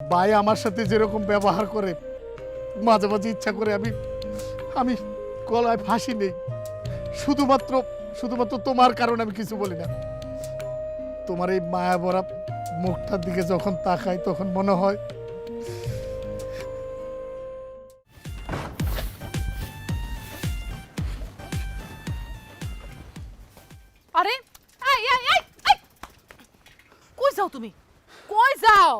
ভাই আমার সাথে যেরকম ব্যবহার করে, মাঝে মাঝে ইচ্ছা করে আমি আমি গলায় ফাঁসি নেই। শুধুমাত্র শুধুমাত্র তোমার কারণে আমি কিছু বলি না। তোমার এই মায়া ভরা মুখটার দিকে যখন তাকাই, তখন মনে হয়, আরে কই যাও তুমি? কই যাও?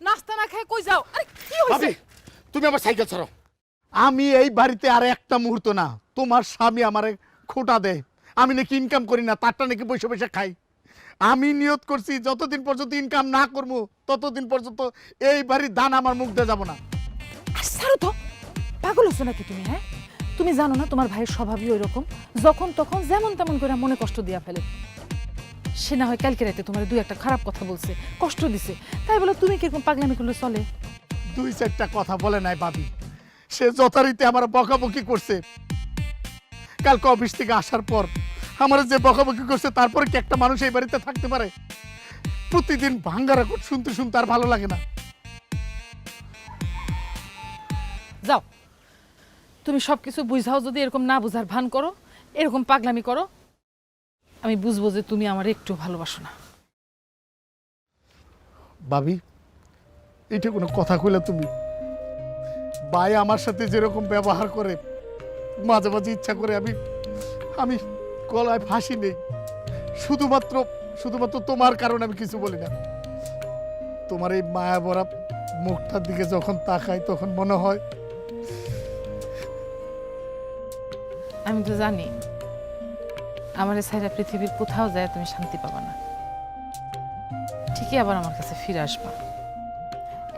নাস্তা না খেয়ে কই যাও? আরে কি হইছে? ভাবি তুমি আমার সাইকেল ছাড়ো। আমি এই বাড়িতে আর একটা মুহূর্ত না। তোমার স্বামী আমারে খোটা দেয়। আমি নাকি ইনকাম করি না তারটা নাকি বসে বসে খাই। আমি নিয়ত করছি যতদিন পর্যন্ত ইনকাম না করব ততদিন পর্যন্ত এই বাড়ির দান আমার মুখ দিয়ে যাব না। আর ছাড়ো তো। পাগল হচ্ছ নাকি তুমি হ্যাঁ? তুমি জানো না তোমার ভাইয়ের স্বভাবই ওই রকম যখন তখন যেমন তেমন করে মনে কষ্ট দিয়া ফেলে। সে না হয় কালকে রাতে তোমার দুই একটা খারাপ কথা বলছে কষ্ট দিছে। তাই বলে তুমি কীরকম পাগলামি করলে চলে? দুই চারটা কথা বলে নাই ভাবি। সে যথারীতি আমার বকাবকি করছে। কালকে অফিস থেকে আসার পর আমার যে বকাবকি করছে তারপরে কি একটা মানুষ এই বাড়িতে থাকতে পারে? প্রতিদিন ভাঙ্গা রেকর্ড শুনতে শুনতে আর ভালো লাগে না। যাও। তুমি সবকিছু বুঝাও যদি এরকম না বুঝার ভান করো এরকম পাগলামি করো আমি বুঝব যে তুমি আমার একটু ভালোবাসো না। ভাবি এটা কোনো কথা কইলে তুমি? ভাই আমার সাথে যেরকম ব্যবহার করে মাঝে মাঝে ইচ্ছা করে আমি আমি গলায় ফাঁসি নেই। শুধুমাত্র শুধুমাত্র তোমার কারণে আমি কিছু বলি না। তোমার এই মায়া ভরা মুখটার দিকে যখন তাকাই তখন মনে হয় আমি তো জানি আমার সাইরা পৃথিবীর কোথাও যায় তুমি শান্তি পাবা না। ঠিকই আবার আমার কাছে ফিরে আসবা।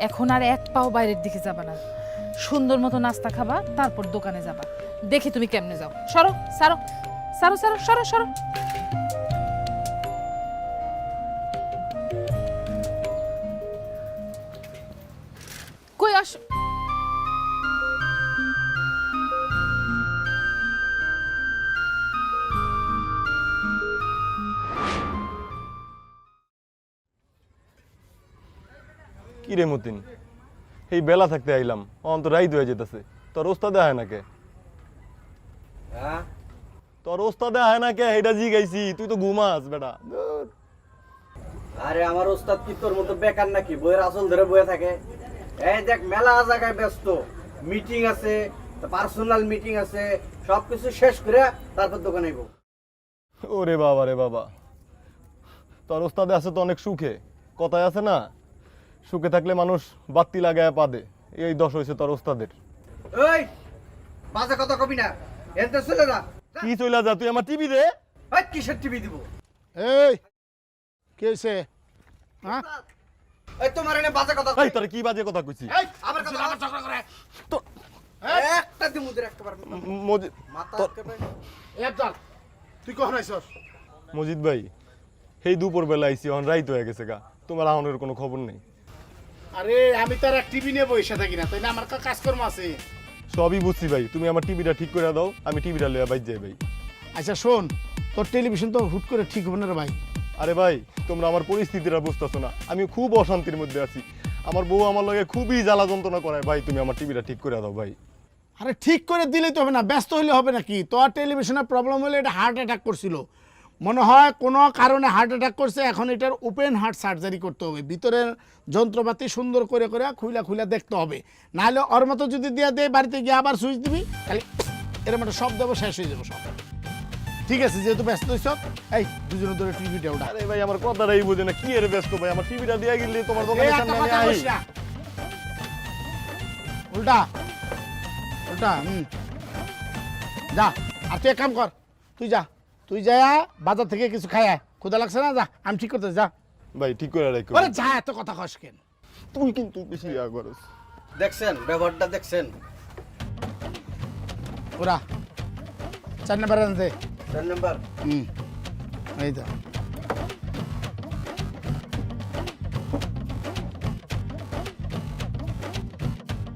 এখন আর এক পাও বাইরের দিকে যাবা না। সুন্দর মতো নাস্তা খাবা, তারপর দোকানে যাবা। দেখি তুমি কেমনে যাও। সরো, সারো সারো সারো, সরো সরো। কই আস। কি রে মতিন? এই বেলা থাকতে আইলাম অন্ত রাইত হয়ে যেতেছে। তোর ওস্তাদে হয় না কে? হ্যাঁ? তোর ওস্তাদে হয় না কে? এটা জি গাইছি তুই তো ঘুমাস বেটা। আরে আমার ওস্তাদ কি তোর মতো বেকার নাকি? বইয়ের আসল ধরে বয়ে থাকে। এই দেখ মেলা জায়গায় ব্যস্ত। মিটিং আছে পার্সোনাল মিটিং আছে সবকিছু শেষ করে তারপর দোকানে আইবো। ওরে বাবা রে বাবা। তোর ওস্তাদে আছে তো অনেক সুখে। কথায় আছে না সুখে থাকলে মানুষ বাত্তি লাগায় পাদে। এই দশ হয়েছে তোর ওস্তাদের। ওই বাজে কথা কবি না। এতে চলে যা। যা। কি চলে যা তুই আমার টিভি দে। এই, কিসের টিভি দিব? এই কে হইছে? হ্যাঁ? এই তোমার এনে বাজে কথা এই তোর কি বাজে কথা কইছি এই, আবার কথা আবার ঝগড়া করে। তো- একটা দিমুদের একবার ম- মজি- মাথা তোর- একেবারে এই আফজাল, তুই কখন আইছস? মজিদ ভাই সেই দুপুর বেলা আইসি এখন রাইত হয়ে গেছে গা। তোমার আহনের কোনো খবর নেই। আরে আমি তো আর টিভি নিয়ে বসে থাকি না তাই না? আমার কাজকর্ম আছে। সবই বুঝছি ভাই তুমি আমার টিভিটা ঠিক করে দাও আমি টিভিটা বাইর যাই ভাই। আচ্ছা শোন তোর টেলিভিশন তো হুট করে ঠিক হবে না রে ভাই। আরে ভাই তোমরা আমার পরিস্থিতিটা বুঝতেছো না আমি খুব অশান্তির মধ্যে আছি। আমার বউ আমার লগে খুবই জ্বালা যন্ত্রণা করায় ভাই তুমি আমার টিভিটা ঠিক করে দাও ভাই। আরে ঠিক করে দিলেই তো হবে না ব্যস্ত হলে হবে নাকি তোর টেলিভিশনের প্রবলেম হলে এটা হার্ট অ্যাটাক করছিল। মনে হয় কোনো কারণে হার্ট অ্যাটাক করছে এখন এটার ওপেন হার্ট সার্জারি করতে হবে। ভিতরের যন্ত্রপাতি সুন্দর করে করে খুইলা খুইলা দেখতে হবে। নাহলে ওর মতো যদি দিয়ে দেয় বাড়িতে গিয়ে আবার সুইচ দিবি তাহলে এরকম একটা সব দেবো শেষ হয়ে যাব সব। ঠিক আছে যেহেতু ব্যস্ত হয়েছ এই দুজনে ধরে টিভিটা ওটা আরে ভাই আমার কথাটাই বুঝে না কি এর ব্যস্ত ভাই? আমার টিভিটা দিয়ে গেলে তোমার এই দোকানের সামনে আমি আই। উল্টা উল্টা হুম। যা আর তুই এক কাম কর তুই যা। তুই যা বাজার থেকে কিছু খায় ক্ষুদা লাগছে না? যা আমি ঠিক করতে যা। ভাই ঠিক করে রাখো। আরে যা এত কথা কস কেন? তুই কিন্তু বেশি ইয়া করস দেখছেন ব্যবহারটা দেখছেন। ওরা চার নাম্বার আনতে চার নাম্বার। হুম এই তো।